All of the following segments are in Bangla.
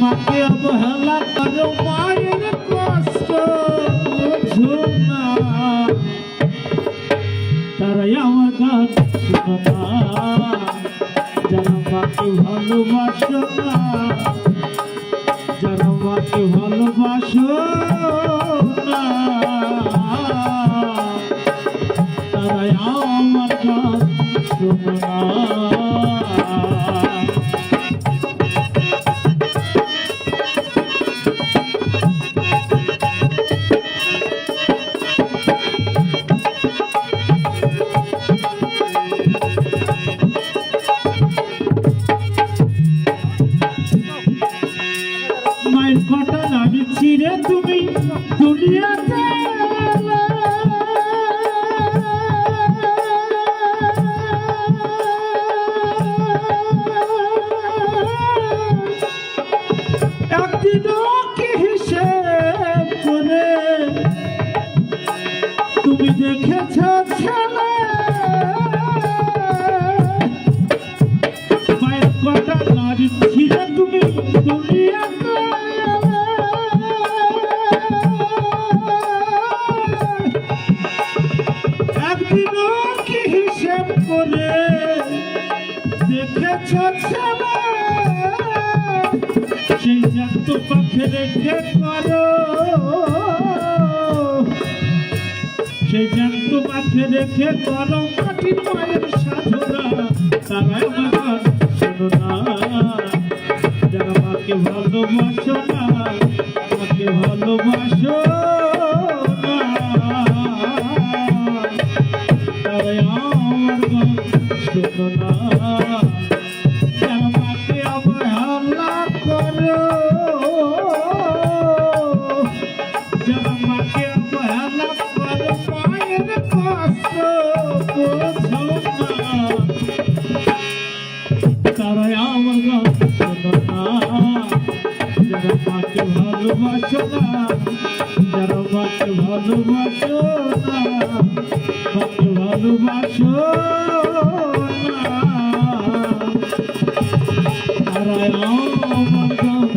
মাকে অবহেলা করো, মায়ের কষ্ট বুঝো না। তারাই আমার গান শুনো না। যারা মাকে ভালোবাসো না। ছিঁড়ে তুমি দুনিয়াতে তুমি দেখেছ ছেলে? কটা নারী ছিঁড়ে করে দেখেছ সেই জাত পাখে রেখে করো সেই জাত পাখে রেখে করো মাটির মায়ের সাধনা, তারাই আমার শোনো যারা মাকে ভালোবাসো না মাকে ভালোবাসো। শোনো না আমাকে অবহেলা করো আমাকে অবহেলা করো মায়ের কষ্ট বোঝো না তারাই আমার যারা মাকে ভালোবাসো না যারা মাকে ভালোবাসো না ভালোবাসো তারাই আমার গান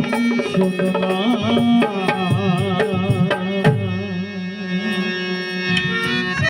শোনো